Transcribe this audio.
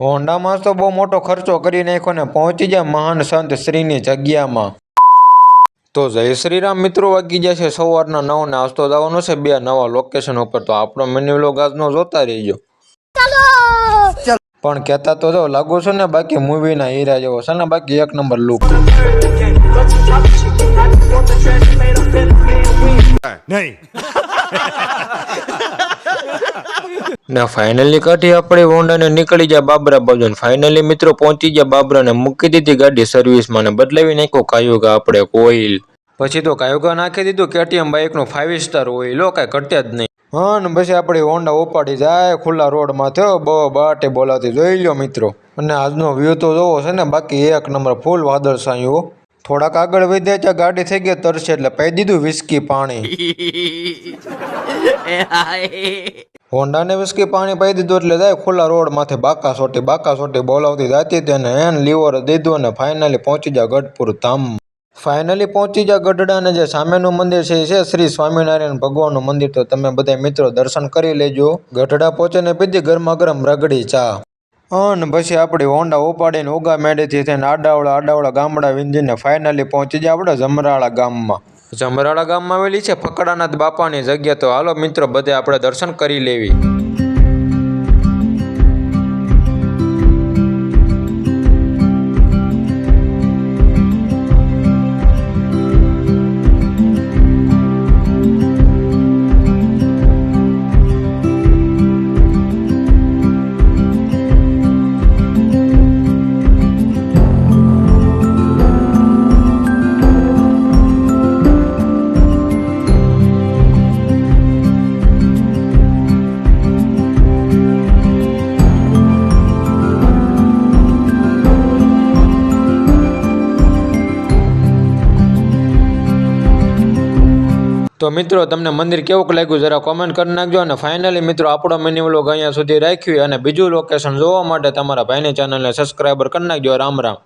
હોન્ડામાં તો બહુ મોટો ખર્ચો કરી નાખ્યો ને પહોંચી જાય મહાન સંત શ્રીની જગ્યામાં. તો જય શ્રી રામ મિત્રો વાગી જશે છે સવારના નવ ને આજ તો જવાનું છે બે નવા લોકેશન ઉપર. તો આપણો મિની વ્લોગ આજનો જોતા રહીજો. પણ કહેતા તો જો લાગુ છું ને બાકી મૂવીના હીરા જેવો છે ને બાકી એક નંબર લુક નહીં. ને ફાઇનલી કાઢી આપણે હોન્ડાને નીકળી ગયા બાબરા બાજુ ફાઇનલી મિત્રો પહોંચી ગયા બાબરાને મૂકી દીધી ગાડી સર્વિસમાં ને બદલાવી નાખ્યો કાયોગા આપણે ઓઇલ પછી તો કાયુગા નાખી દીધું કેટીએમ બાઇકનું ફાઇવ સ્ટાર ઓઇલ હો કાંઈ ઘટે જ નહીં. હા ને પછી આપણી હોન્ડા ઉપાડી જાય ખુલ્લા રોડમાં થયો બહુ બાટે બોલાતી જોઈ લ્યો મિત્રો. અને આજનો વ્યૂ તો જોવો છે ને બાકી એક નંબર ફૂલ વાદળ સાયું થોડાક આગળ વધે ત્યાં ગાડી થઈ ગઈ તરસે એટલે પાઈ દીધું વિસ્કી પાણી. હોન્ડાને વિસ્કી પાણી પાઈ દીધું એટલે જાય ખુલ્લા રોડ માથે બાકા સોટી બાકા સોટી બોલાવતી જાતી તેને એન લીવર દીધું અને ફાઇનલી પહોંચી જા ગઢપુર ધામ. ફાઇનલી પહોંચી જા ગઢડાને જે સામેનું મંદિર છે એ છે શ્રી સ્વામિનારાયણ ભગવાનનું મંદિર. તો તમે બધા મિત્રો દર્શન કરી લેજો. ગઢડા પહોંચીને પીધી ગરમા ગરમ રગડી ચા. અને પછી આપણે હોન્ડા ઉપાડીને ઉગા મેળીથી થઈને આડાવડા આડાવડા ગામડા વિંધીને ફાઇનલી પહોંચી જાય આપણે જમરાળા ગામમાં. જમરાળા ગામમાં આવેલી છે ફકડાનાથ બાપાની જગ્યા. તો હાલો મિત્રો, બધે આપણે દર્શન કરી લેવી. તો મિત્રો, તમને મંદિર કેવું લાગ્યું જરા કોમેન્ટ કરી નાખજો અને ફાઇનલી મિત્રો, આપણો મિની વ્લોગ અહીંયા સુધી રાખ્યું અને બીજું લોકેશન જોવા માટે તમારા ભાઈની ચેનલને સબસ્ક્રાઈબર કરી નાખજો. રામ રામ.